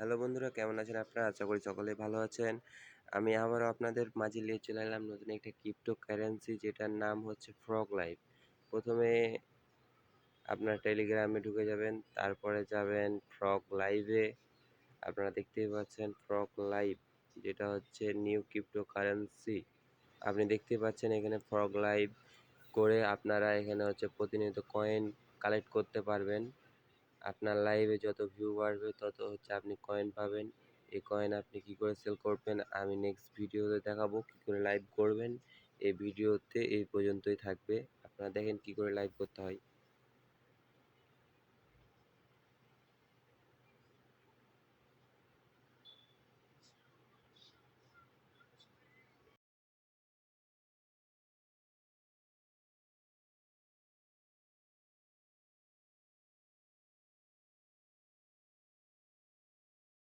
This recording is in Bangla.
হ্যালো বন্ধুরা, কেমন আছেন আপনারা? আশা করি সকলেই ভালো আছেন। আমি আবারও আপনাদের মাঝে নিয়ে চলে এলাম নতুন একটা ক্রিপ্টো কারেন্সি যেটার নাম হচ্ছে ফ্রগ লাইভ প্রথমে আপনার টেলিগ্রামে ঢুকে যাবেন, তারপরে যাবেন ফ্রগ লাইভে আপনারা দেখতেই পাচ্ছেন ফ্রগ লাইভ যেটা হচ্ছে নিউ ক্রিপ্টো কারেন্সি আপনি দেখতে পাচ্ছেন এখানে ফ্রগ লাইভ করে আপনারা এখানে হচ্ছে প্রতিনিয়ত কয়েন কালেক্ট করতে পারবেন। আপনার লাইভে যত ভিউ বাড়বে, তত হচ্ছে আপনি কয়েন পাবেন। এই কয়েন আপনি কি করে সেল করবেন, আমি নেক্সট ভিডিওতে দেখাবো কী করে লাইভ করবেন। এই ভিডিওতে এই পর্যন্তই থাকবে। আপনারা দেখেন কি করে লাইভ করতে হয়।